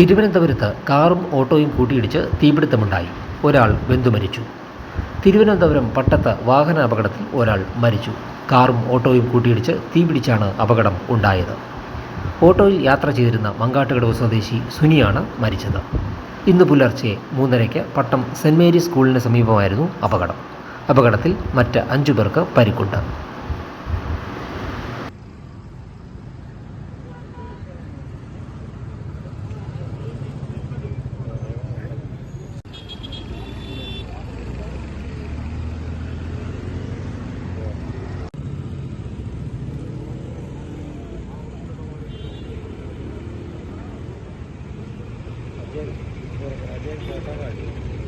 തിരുവനന്തപുരത്ത് കാറും ഓട്ടോയും കൂട്ടിയിടിച്ച് തീപിടുത്തമുണ്ടായി. ഒരാൾ വെന്തു മരിച്ചു. തിരുവനന്തപുരം പട്ടത്ത് വാഹന അപകടത്തിൽ ഒരാൾ മരിച്ചു. കാറും ഓട്ടോയും കൂട്ടിയിടിച്ച് തീപിടിച്ചാണ് അപകടം ഉണ്ടായത്. ഓട്ടോയിൽ യാത്ര ചെയ്തിരുന്ന മങ്കാട്ടുകടവ് സ്വദേശി സുനിയാണ് മരിച്ചത്. ഇന്ന് പുലർച്ചെ മൂന്നരയ്ക്ക് പട്ടം സെന്റ് മേരീസ് സ്കൂളിന് സമീപമായിരുന്നു അപകടം. അപകടത്തിൽ മറ്റ് അഞ്ചു പേർക്ക് പരിക്കുണ്ട്. день города Одесса, это Радио.